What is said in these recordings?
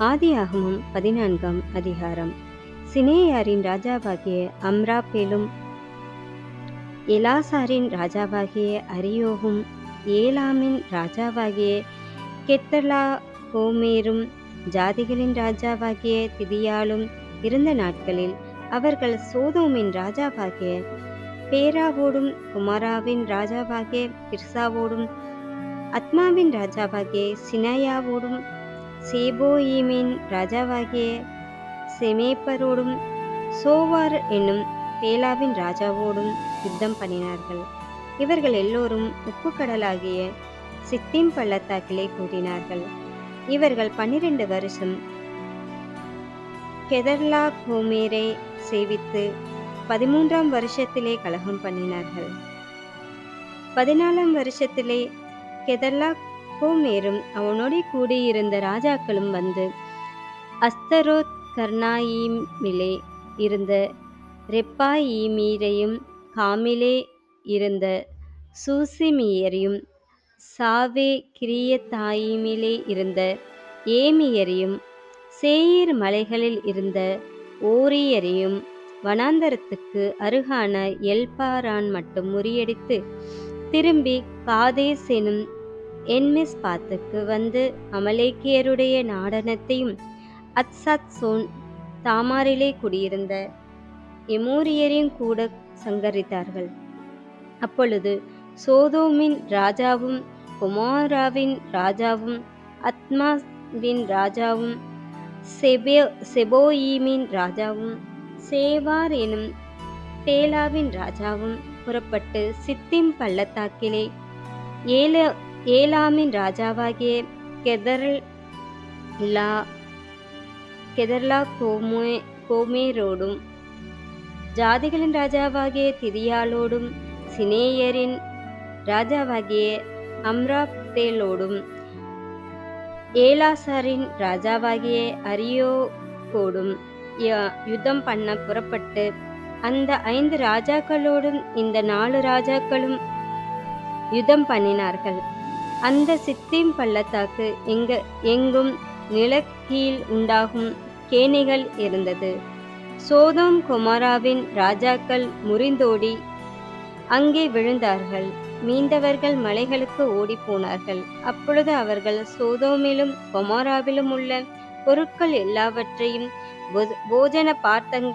ஆதியாகமும் பதினான்காம் அதிகாரம். சினேயாரின் ராஜாவாகிய அம்ராப்பேலும் எலாசாரின் ராஜாவாகிய அரியோகும் ஏலாமின் ராஜாவாகிய கெத்தலா கோமேரும் ஜாதிகளின் ராஜாவாகிய திதியாலும் இருந்த நாட்களில் அவர்கள் சோதோமின் ராஜாவாகிய பேராவோடும் குமாராவின் ராஜாவாகிய பிர்சாவோடும் அத்மாவின் ராஜாவாகிய சினயாவோடும் சேபோயிமின் ராஜாவாகிய செமேப்பரோடும் சோவார் என்னும் பேலாவின் ராஜாவோடும் யுத்தம் பண்ணினார்கள். இவர்கள் எல்லோரும் உப்புக்கடலாகிய சித்திம் பள்ளத்தாக்கிலே கூடினார்கள். இவர்கள் பன்னிரண்டு வருஷம் கெதர்லா கோமேரை சேவித்து பதிமூன்றாம் வருஷத்திலே கலகம் பண்ணினார்கள். பதினாலாம் வருஷத்திலே கெதர்லா கோமேரும் அவனோடு கூடியிருந்த ராஜாக்களும் வந்து அஸ்தரோத் கர்ணாயிமிலே இருந்த ரெப்பாயிமீரையும் காமிலே இருந்த சூசிமியரையும் சாவே கிரியத்தாயிமிலே இருந்த ஏமியரையும் சேயீர் மலைகளில் இருந்த ஓரியரையும் வனாந்தரத்துக்கு அருகான எல்பாரான் மட்டும் முறியடித்து திரும்பி காதேஸ் எனும் என்மிஸ் பாத்துக்கு வந்து அமலேக்கியருடைய நாடனத்தையும் அத்சாத் சோன் தாமாரிலே குடியிருந்த எமோரியரையும் கூட சங்கரித்தார்கள். அப்பொழுது சோதோமின் ராஜாவும் குமாராவின் ராஜாவும் அத்மாவின் ராஜாவும் செபே செபோயீமின் ராஜாவும் சேவார் எனும் பேலாவின் ராஜாவும் புறப்பட்டு சித்திம் பள்ளத்தாக்கிலே ஏல ஏலாமின் ராஜாவாகிய கெதர்லா கெதர்லா கோமே கோமேரோடும் ஜாதிகளின் ராஜாவாகிய திதியாலோடும் சினேயரின் ராஜாவாகிய அம்ராப்தேலோடும் ஏலாசாரின் ராஜாவாகிய அரியோகோடும் யுத்தம் பண்ண புறப்பட்டு அந்த ஐந்து ராஜாக்களோடும் இந்த நாலு ராஜாக்களும் யுத்தம் பண்ணினார்கள். அந்த சித்திம் பள்ளத்தாக்கு எங்க எங்கும் நிலக்கீழ் உண்டாகும் கேணிகள் இருந்தது. சோதோம் குமாராவின் ராஜாக்கள் முறிந்தோடி அங்கே விழுந்தார்கள். மீண்டவர்கள் மலைகளுக்கு ஓடி போனார்கள். அப்பொழுது அவர்கள் சோதோமிலும் கொமாராவிலும் உள்ள பொருட்கள் எல்லாவற்றையும் போஜன பார்த்தங்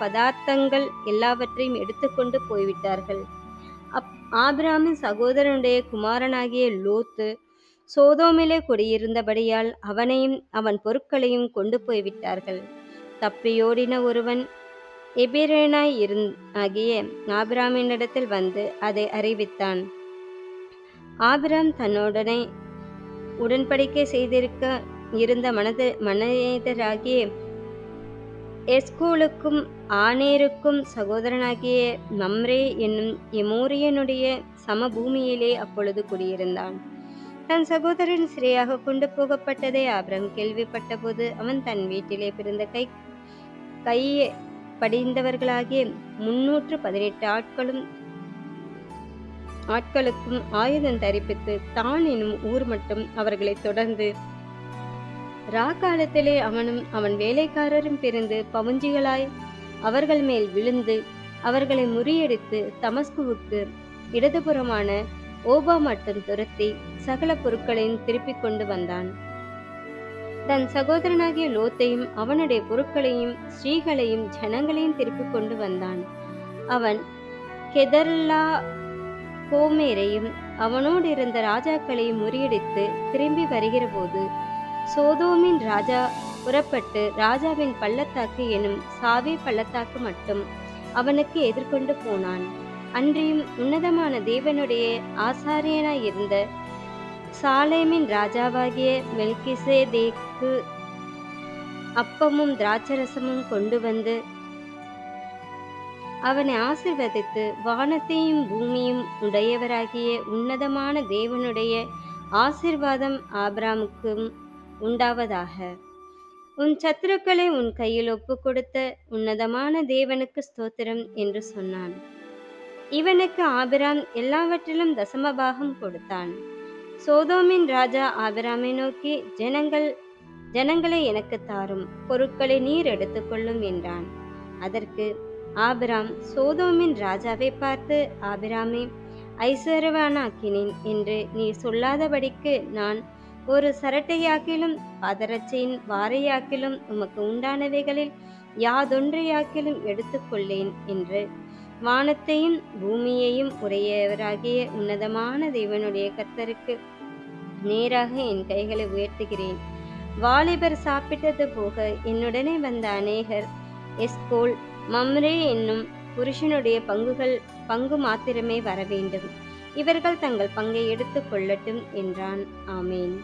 பதார்த்தங்கள் எல்லாவற்றையும் எடுத்துக்கொண்டு போய்விட்டார்கள். அப் ஆபிராமின் சகோதரனுடைய குமாரனாகிய லோத்து சோதோமிலே குடியிருந்தபடியால் அவனையும் அவன் பொருட்களையும் கொண்டு போய்விட்டார்கள். தப்பியோடின ஒருவன் எபிரேனாய் இருந் ஆகிய ஆபிராமினிடத்தில் வந்து அதை அறிவித்தான். ஆபிராம் தன்னுடனே உடன்படிக்கை செய்திருக்க இருந்த மனத மனிதராகிய எஸ்கூலுக்கும் ஆனேருக்கும் சகோதரனாகிய மம்ரே என்னும் எமோரியனுடைய சமபூமியிலே அப்பொழுது குடியிருந்தான். தன் சகோதரன் சிறையாக கொண்டு போகப்பட்டதை ஆபிரம் கேள்விப்பட்டபோது அவன் தன் வீட்டிலே பிறந்த கை கையை படிந்தவர்களாகிய முன்னூற்று பதினெட்டு ஆட்களும் ஆட்களுக்கும் ஆயுதம் தரிப்பித்து தான் எனும் ஊர் மட்டும் அவர்களை தொடர்ந்து ராக்காலத்திலே அவனும் அவன் வேலைக்காரரும் பிறந்து பவுஞ்சிகளாய் அவர்கள் மேல் விழுந்து அவர்களை முறியடித்து தமஸ்குவுக்கு இடதுபுறமான ஓபா மட்டும் துரத்தி சகல பொருட்களையும் திருப்பிக் கொண்டு வந்தான். தன் சகோதரனாகிய லோத்தையும் அவனுடைய பொருட்களையும் ஸ்ரீகளையும் ஜனங்களையும் திருப்பிக் கொண்டு வந்தான். அவன் கெதர்லா கோமேரையும் அவனோடு இருந்த ராஜாக்களையும் முறியடித்து திரும்பி வருகிற போது சோதோமின் ராஜா புறப்பட்டு ராஜாவின் பள்ளத்தாக்கு எனும் சாவே பள்ளத்தாக்கு மட்டும் அவனுக்கு எதிர்கொண்டு போனான். அன்றியும் உன்னதமான தேவனுடைய ஆசாரியனாய் இருந்த சாலேமின் ராஜாவாகிய மெல்கிசே தேக்கு அப்பமும் திராட்சரசமும் கொண்டு வந்து அவனை ஆசிர்வதித்து வானத்தையும் பூமியும் உடையவராகிய உன்னதமான தேவனுடைய ஆசிர்வாதம் ஆபிராமுக்கும் உண்டாவதாக. உன் சத்துருக்களை உன் கையில் ஒப்பு கொடுத்த உன்னதமான தேவனுக்கு ஸ்தோத்திரம் என்று சொன்னான். இவனுக்கு ஆபிராம் எல்லாவற்றிலும் தசமபாகம் கொடுத்தான். சோதோமின் ராஜா ஆபிராமை நோக்கி ஜனங்கள் ஜனங்களை எனக்கு தாரும் பொருட்களை நீர் எடுத்துக்கொள்ளும் என்றான். அதற்கு ஆபிராம் சோதோமின் ராஜாவை பார்த்து ஆபிராமே ஐஸ்வரவானாக்கினேன் என்று நீ சொல்லாதபடிக்கு நான் ஒரு சரட்டையாக்கிலும் பாதரட்சையின் வாரையாக்கிலும் உமக்கு உண்டானவைகளில் யாதொன்றையாக்கிலும் எடுத்துக்கொள்ளேன் என்று. வானத்தையும் பூமியையும் உடையவராகிய உன்னதமான தேவனுடைய கர்த்தருக்கு நேராக என் கைகளை உயர்த்துகிறேன். வாலிபர் சாப்பிட்டது போக என்னுடனே வந்த அநேகர் எஸ்கோல் மம்ரே என்னும் புருஷனுடைய பங்குகள் பங்கு மாத்திரமே வர வேண்டும் இவர்கள் தங்கள் பங்கை எடுத்துக் கொள்ளட்டும் என்றான். ஆமேன்.